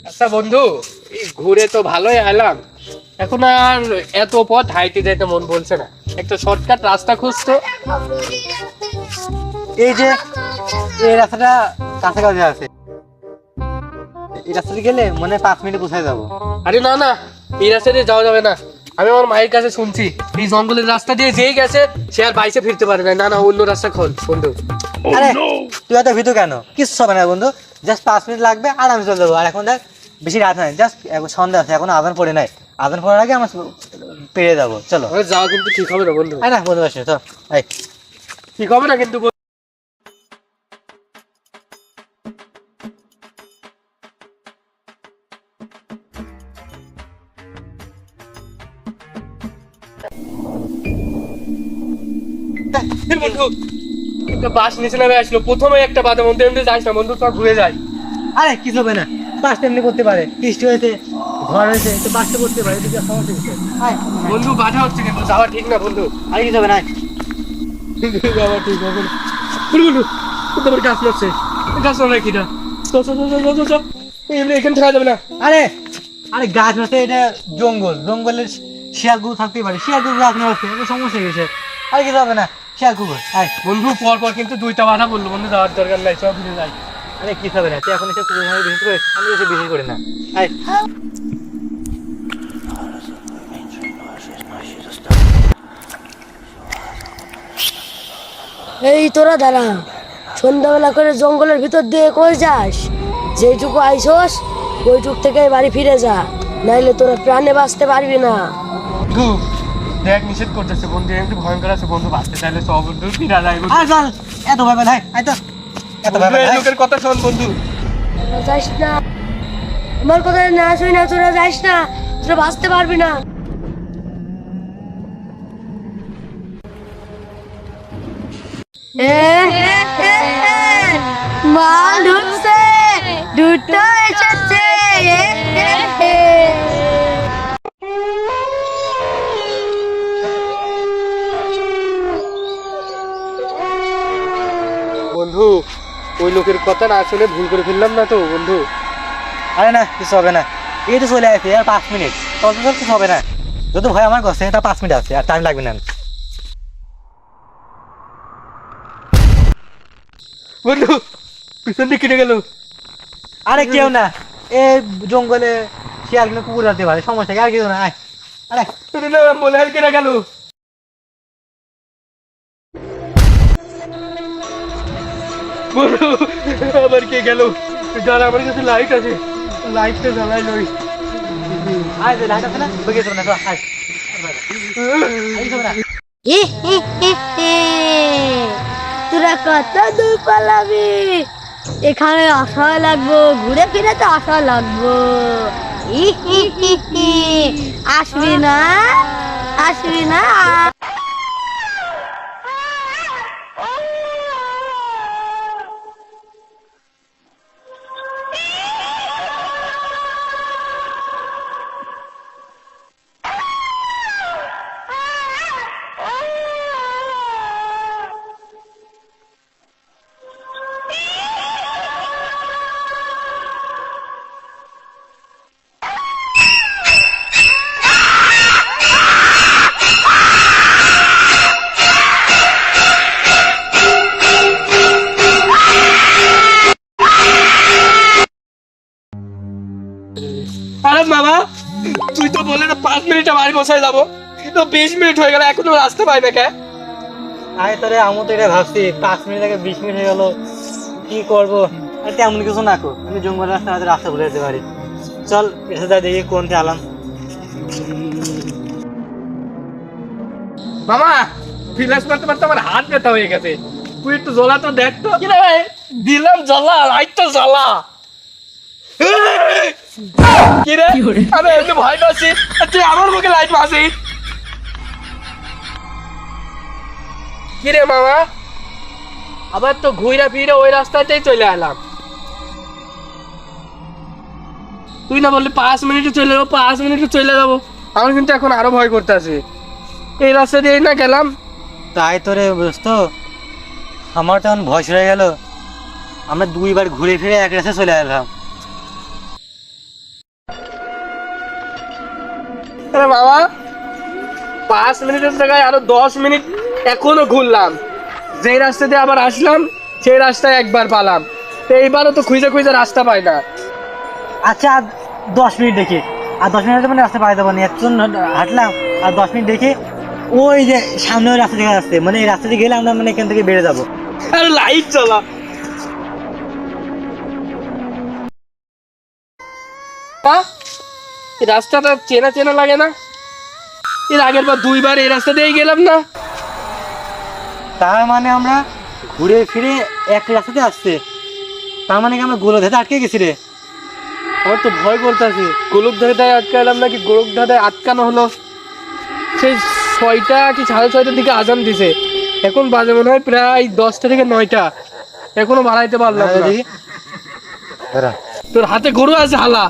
আচ্ছা বন্ধু। এই ঘুরে তো ভালোই এলাম। এখন আর এত পথ হাইটে যেতে মন বলছে না। একটা শর্টকাট রাস্তা খুঁজতো। এই যে এই রাস্তাটা কাছাকাছি আছে। এই রাস্তাতে গেলে মনে হয় পাঁচ মিনিটে পৌঁছে যাব। আরে না না এই রাস্তা দিয়ে যাওয়া যাবে না। আমি আমার মায়ের কাছে শুনছি এই জঙ্গলের রাস্তা দিয়ে যেই গেছে সে আর বাইসে ফিরতে পারে না। না না অন্য রাস্তা খোল বন্ধু। আরে তুই এত ভিতর কেন? কিছু হবে না বন্ধু। জাস্ট পাঁচ মিনিট লাগবে আর আমি চলে যাব। আর এখন দেখ বেশি রাত হয় জাস্ট সন্ধ্যা আছে এখন আদান পড়ে নাই। আদান পড়ার আগে আমরা পেরে যাব। চলো। যাওয়া কিন্তু ঠিক হবে না বন্ধু। না বন্ধু আসে তো ঠিক হবে না কিন্তু বন্ধু। একটা বাস নিচে নামে আসলো। প্রথমে একটা এমনি যাস না বন্ধু তো ঘুরে যায়। আরে কিছু হবে না? পাঁচটা এমনি করতে পারে। বৃষ্টি হয়েছে ঝড় হয়েছে তো করতে পারে এদিকে সমস্যা বন্ধু বাধা হচ্ছে কিন্তু যাওয়া ঠিক না বন্ধু। আর কিছু হবে না? যাওয়া ঠিক হবে না বন্ধু তোমার গাছ মারছে গাছ মারে কিনা? চল চল চল চল চল চল। এমনি এখানে থাকা যাবে না। আরে আরে গাছ মারছে এটা জঙ্গল। জঙ্গলের শিয়াল কুকুর থাকতেই পারে। শিয়াল কুকুর গাছ মারছে এটা সমস্যা গেছে। আর কিছু হবে না? শিয়াল কুকুর আয় বন্ধু পর পর কিন্তু দুইটা বাধা বলল বন্ধু যাওয়ার দরকার নাই সব ফিরে যাই। আরে কিছু হবে না তুই এখন এসে কুকুর মারি বেশি করে আমি এসে বেশি করি না। আয় এই তোরা দাঁড়া। সন্ধ্যাবেলা করে জঙ্গলের ভিতর দিয়ে কই যাস? যেইটুকু আইসোস ওইটুক থেকে বাড়ি ফিরে যা। নাইলে তোরা প্রাণে বাঁচতে পারবি না। বন্ধু দেখ নিষেধ করতেছে বন্ধু এমনি ভয়ঙ্কর আছে বন্ধু বাঁচতে চাইলে সব বন্ধু ফিরা যায় বন্ধু আর চল এত ভাবে নাই আয় তো এত ভাবে এই লোকের কথা শোন বন্ধু তোরা যাস না আমার কথা না শুই না তোরা যাস না তোরা বাঁচতে পারবি না মাল ঢুকছে দুটো লোকের কথা না শুনে ভুল করে ফেললাম না তো বন্ধু। আরে না কিছু হবে না। এই তো চলে আসে আর পাঁচ মিনিট। তত তো কিছু হবে না। যত ভয় আমার কাছে তা পাঁচ মিনিট আছে আর টাইম লাগবে না। বন্ধু পিছন দিকে কেটে গেল। আরে কেউ না। এ জঙ্গলে শিয়াল কিন্তু কুকুর রাখতে পারে সমস্যা আর কেউ না আরে। মনে হয় কেটে গেল। আবার কে গেল? যার আমার কাছে লাইট আছে লাইটটা জ্বালাই লই। আয় লাইট আছে না বেগে যাবে না আয়। আয় কিছু হবে না তোরা কত দূর পালাবি এখানে আসা লাগবো ঘুরে ফিরে তো আসা লাগবো। আসবি না আসবি না। তো বললে না পাঁচ মিনিটে বাড়ি বসায় যাব। তো বিশ মিনিট হয়ে গেল এখনও আসতে পাই না কে? আয় তোরে আমি তো এটা ভাবছি পাঁচ মিনিট আগে বিশ মিনিট হয়ে গেল কি করব? আর তেমন কিছু না কর আমি জঙ্গল রাস্তা আমাদের রাস্তা ভুলে যেতে পারি। চল এসে যা দেখি কোনতে আলাম। মামা ফিলাস মারতে মারতে আমার হাত ব্যথা হয়ে গেছে। তুই একটু জ্বলা তো দেখ তো। কি রে ভাই দিলাম জ্বলা লাইট তো জ্বলা। কি রে আমি এমনি ভয় পাচ্ছি। তুই আমার মুখে লাইট মাসি কি রে মামা? আবার তো ঘুরে ফিরে ওই রাস্তাতেই চলে এলাম। তুই না বললি পাঁচ মিনিটে চলে যাব পাঁচ মিনিটে চলে যাব। আমার কিন্তু এখন আরও ভয় করতে আছে। এই রাস্তা দিয়ে না গেলাম। তাই তো তোরে বুঝতো আমার তখন ভয় সরে গেল। আমরা দুইবার ঘুরে ফিরে এক রাস্তায় চলে এলাম। আরে বাবা। পাঁচ মিনিটের জায়গায় আরও দশ মিনিট এখনও ঘুরলাম। যে রাস্তা দিয়ে আবার আসলাম সেই রাস্তায় একবার পালাম। তো এইবারও তো খুঁজে খুঁজে রাস্তা পাই না। আচ্ছা আর দশ মিনিট দেখি। আর দশ মিনিট মানে রাস্তা পাই যাব না। এতক্ষণ হাঁটলাম। আর দশ মিনিট দেখি ওই যে সামনে ওই রাস্তা দেখা যাচ্ছে মানে এই রাস্তা দিয়ে গেলে আমরা মানে এখান থেকে বেড়ে যাব। আরে লাইট চালা আহ, এই রাস্তাটা চেনা চেনা লাগে না। এর আগের বার দুইবার এই রাস্তা দিয়েই গেলাম না। তার মানে আমরা ঘুরে ফিরে এক রাস্তাতে আসছে। তার মানে কি আমরা গোলো ধেতে আটকে গেছি রে? আমার তো ভয় করতেছে গোলক ধাঁধায় আটকালাম নাকি গোলক ধাঁধায় আটকানো হলো? সেই ছয়টা কি সাড়ে ছয়টার দিকে আজান দিছে। এখন বাজে মনে হয় প্রায় দশটা থেকে নয়টা। এখনও বাড়াইতে পারলাম না। দাঁড়া। তোর হাতে গরু আছে হালা।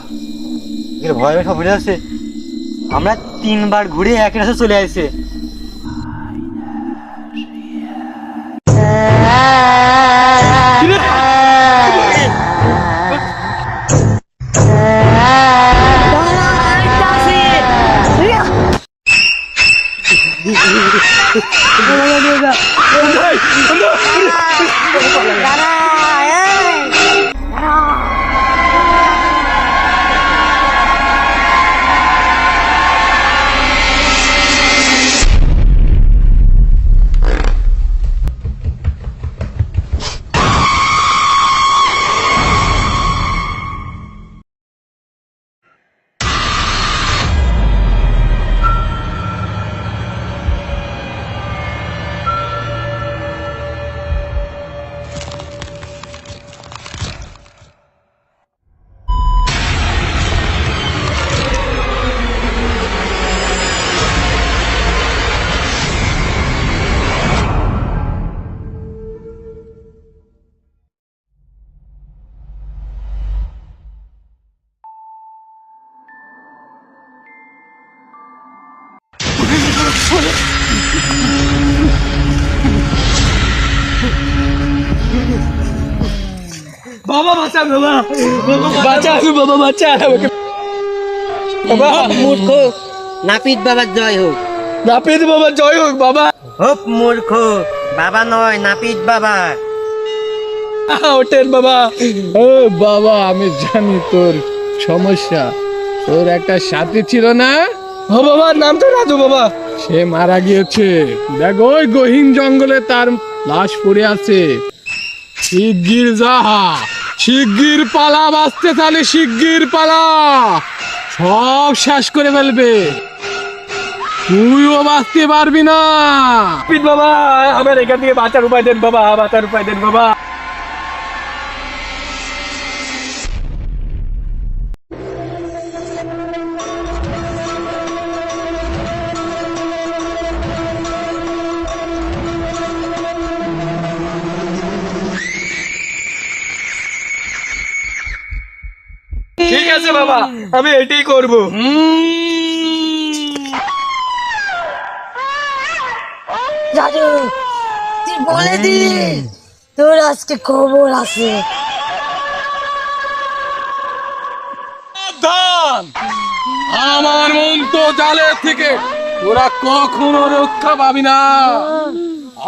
এর ভয় বুঝে আমরা তিনবার ঘুরে এক রাস্তা চলে আসছে। বাবা বাঁচা বাবা। বাঁচা বাবা বাঁচা। আমাকে বাবা মূর্খ। নাপিত বাবার জয় হোক। নাপিত বাবা জয় হোক বাবা। হোপ মূর্খ। বাবা নয় নাপিত বাবা। ওঠেন বাবা। ও বাবা আমি জানি তোর সমস্যা। তোর একটা সাথী ছিল না? ও বাবা নাম তো রাজু বাবা। সে মারা গিয়েছে। দেখ ওই গহীন জঙ্গলে তার লাশ পড়ে আছে। শিগগির যাহা, শিগগির পালা, বাঁচতে তাহলে শিগগির পালা। সব শেষ করে ফেলবে। তুইও বাঁচতে পারবি না। বাবা, আমার এখান থেকে বাঁচার উপায় দেন বাবা, বাঁচার উপায় দেন বাবা। আমি এটাই করব। দাদু তুই বলে দিলি তোর আজকে খবর আছে। আমার মন্ত্র জালের থেকে তোরা কখনো রক্ষা পাবি না।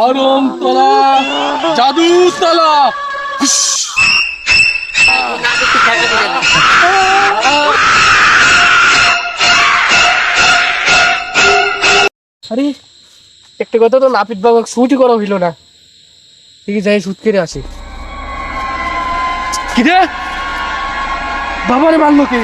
আরম তলা জাদু তলা। আরে, একটা কথা তো নাপিত বাবা শুটই করা হইল না। ঠিক যাই শুট কেটে আসি কিরে? বাবারে মানলো কে?